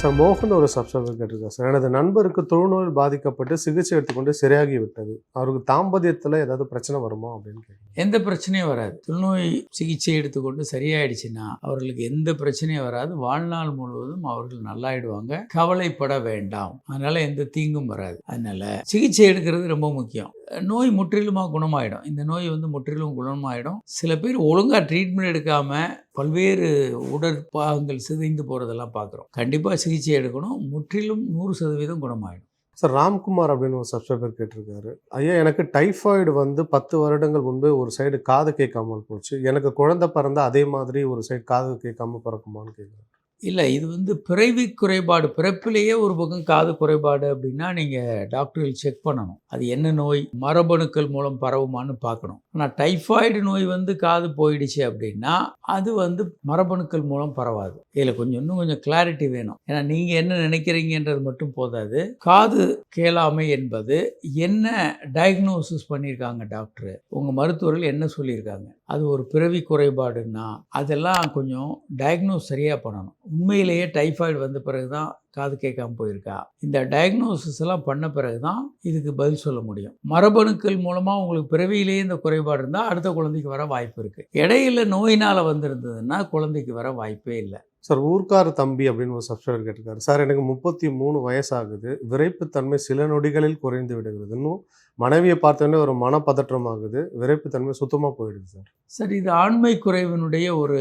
Sir மோகன் ஒரு subscriber கேட்டிருக்காரு சார். எனது நண்பருக்கு தொழுநோயில் பாதிக்கப்பட்டு சிகிச்சை எடுத்துக்கொண்டு சரியாகி விட்டது அவருக்கு தாம்பதியத்தில் ஏதாவது பிரச்சனை வருமா அப்படின்னு எந்த பிரச்சனையும் வராது. தொழுநோய் சிகிச்சை எடுத்துக்கொண்டு சரியாயிடுச்சுன்னா அவர்களுக்கு எந்த பிரச்சனையும் வராது. வாழ்நாள் முழுவதும் அவர்கள் நல்லாயிடுவாங்க. கவலைப்பட வேண்டாம். அதனால எந்த தீங்கும் வராது. அதனால சிகிச்சை எடுக்கிறது ரொம்ப முக்கியம். நோய் முற்றிலுமாக குணமாயிடும். இந்த நோய் வந்து முற்றிலும் குணமாயிடும். சில பேர் ஒழுங்காக ட்ரீட்மெண்ட் எடுக்காமல் பல்வேறு உடற்பாகங்கள் சிதைந்து போகிறதெல்லாம் பார்க்குறோம். கண்டிப்பாக சிகிச்சை எடுக்கணும். முற்றிலும் நூறு சதவீதம் குணமாயிடும். சார் ராம்குமார் அப்படின்னு ஒரு சப்ஸ்கிரைபர் கேட்டிருக்காரு. ஐயா எனக்கு டைஃபாய்டு வந்து பத்து வருடங்கள் முன்பு ஒரு சைடு காது கேட்காமல் போச்சு. எனக்கு குழந்தை பிறந்த அதே மாதிரி ஒரு சைடு காது கேட்காம பிறக்குமான்னு கேட்குறேன். இல்லை இது வந்து பிறவி குறைபாடு பிறப்பிலேயே ஒரு பக்கம் காது குறைபாடு அப்படின்னா நீங்கள் டாக்டர்கள் செக் பண்ணணும். அது என்ன நோய்? மரபணுக்கள் மூலம் பரவுமான்னு பார்க்கணும். ஆனால் டைஃபாய்டு நோய் வந்து காது போயிடுச்சு அப்படின்னா அது வந்து மரபணுக்கள் மூலம் பரவாது. இதில் கொஞ்சம் இன்னும் கொஞ்சம் கிளாரிட்டி வேணும். ஏன்னா நீங்கள் என்ன நினைக்கிறீங்கன்றது மட்டும் போதாது. காது கேளாமை என்பது என்ன டயக்னோசிஸ் பண்ணியிருக்காங்க டாக்டர்? உங்கள் மருத்துவர்கள் என்ன சொல்லியிருக்காங்க? அது ஒரு பிறவி குறைபாடுன்னா அதெல்லாம் கொஞ்சம் டயக்னோஸ் சரியாக பண்ணணும். உண்மையிலேயே டைஃபாய்டு வந்த பிறகு தான் காது கேட்காம போயிருக்கா? இந்த டயக்னோசிஸ் எல்லாம் பண்ண பிறகு தான் இதுக்கு பதில் சொல்ல முடியும். மரபணுக்கள் மூலமாக உங்களுக்கு பிறவியிலேயே இந்த குறைபாடு இருந்தால் அடுத்த குழந்தைக்கு வர வாய்ப்பு இருக்குது இடையில நோயினால் வந்திருந்ததுன்னா குழந்தைக்கு வர வாய்ப்பே இல்லை. சார் ஊர்க்கார தம்பி அப்படின்னு ஒரு சப்ஸ்கிரைபர் கேட்டிருக்காரு. சார் எனக்கு முப்பத்தி மூணு வயசாகுது. விரைப்புத்தன்மை சில நொடிகளில் குறைந்து விடுகிறது. இன்னும் மனைவியை பார்த்தோன்னே ஒரு மனப்பதற்றம் ஆகுது விரைப்புத்தன்மை சுத்தமாக போயிடுது சார். சரி இது ஆண்மை குறைவினுடைய ஒரு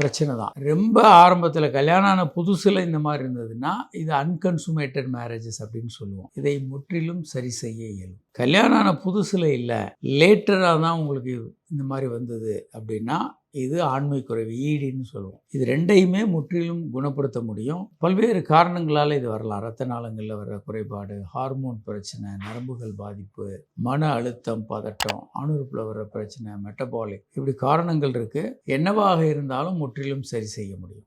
பிரச்சனை தான் ரொம்ப ஆரம்பத்தில் கல்யாணம் ஆன புதுசில் இந்த மாதிரி இருந்ததுன்னா இது அன்கன்சுமேட்டட் மேரேஜஸ் அப்படின்னு சொல்லுவோம். இதை முற்றிலும் சரி செய்ய இயலும். கல்யாணம் ஆன புதுசில் இல்லை லேட்டராக தான் உங்களுக்கு இந்த மாதிரி வந்தது அப்படின்னா இது ஆண்மை குறைவு ஈடின்னு சொல்லுவோம். இது ரெண்டையுமே முற்றிலும் குணப்படுத்த முடியும். பல்வேறு காரணங்களால் இது வரலாம். ரத்த நாளங்களில் வர்ற குறைபாடு ஹார்மோன் பிரச்சனை நரம்புகள் பாதிப்பு மன அழுத்தம் பதட்டம் அணுறுப்பில் வர்ற பிரச்சனை மெட்டபாலிக் இப்படி காரணங்கள் இருக்குது என்னவாக இருந்தாலும் முற்றிலும் சரி செய்ய முடியும்.